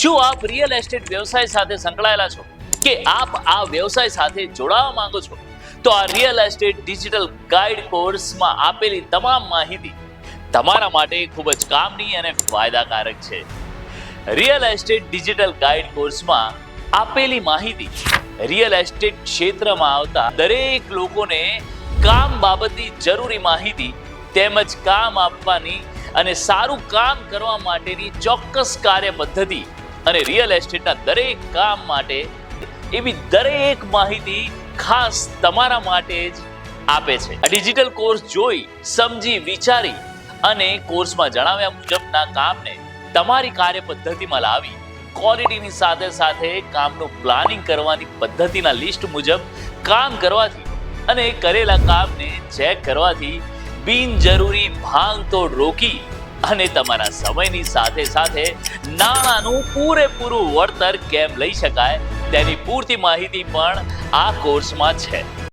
શું આપ real estate વ્યવસાય સાથે સંકળાયેલા છો? કે આપ આ વ્યવસાય સાથે જોડાવા માંગો છો? તો આ રિયલ એસ્ટેટ ડિજિટલ ગાઈડ કોર્સમાં આપેલી તમામ માહિતી તમારા માટે ખૂબ જ કામની અને ફાયદાકારક છે. રિયલ એસ્ટેટ ડિજિટલ ગાઈડ કોર્સમાં આપેલી માહિતી રિયલ એસ્ટેટ ક્ષેત્રમાં આવતા દરેક લોકોને કામ બાબતની જરૂરી માહિતી તેમજ કામ આપવાની અને સારું કામ કરવા માટેની ચોક્કસ કાર્ય પદ્ધતિ અને રિયલ એસ્ટેટના દરેક કામ માટે એવી દરેક માહિતી ખાસ તમારા માટે જ આપે છે. આ ડિજિટલ કોર્સ જોઈ, સમજી, વિચારી અને કોર્સમાં જણાવ્યા મુજબના કામને તમારી કાર્ય પદ્ધતિમાં લાવી ક્વોલિટીની સાથે સાથે કામનું પ્લાનિંગ કરવાની પદ્ધતિના લિસ્ટ મુજબ કામ કરવાથી અને કરેલા કામને ચેક કરવાથી બિનજરૂરી ભાંગતોડ રોકી અને તમારા સમયની સાથે સાથે નાણાંનું પૂરેપૂરું વળતર કેમ લઈ શકાય તેની પૂરતી માહિતી પણ આ કોર્સમાં છે.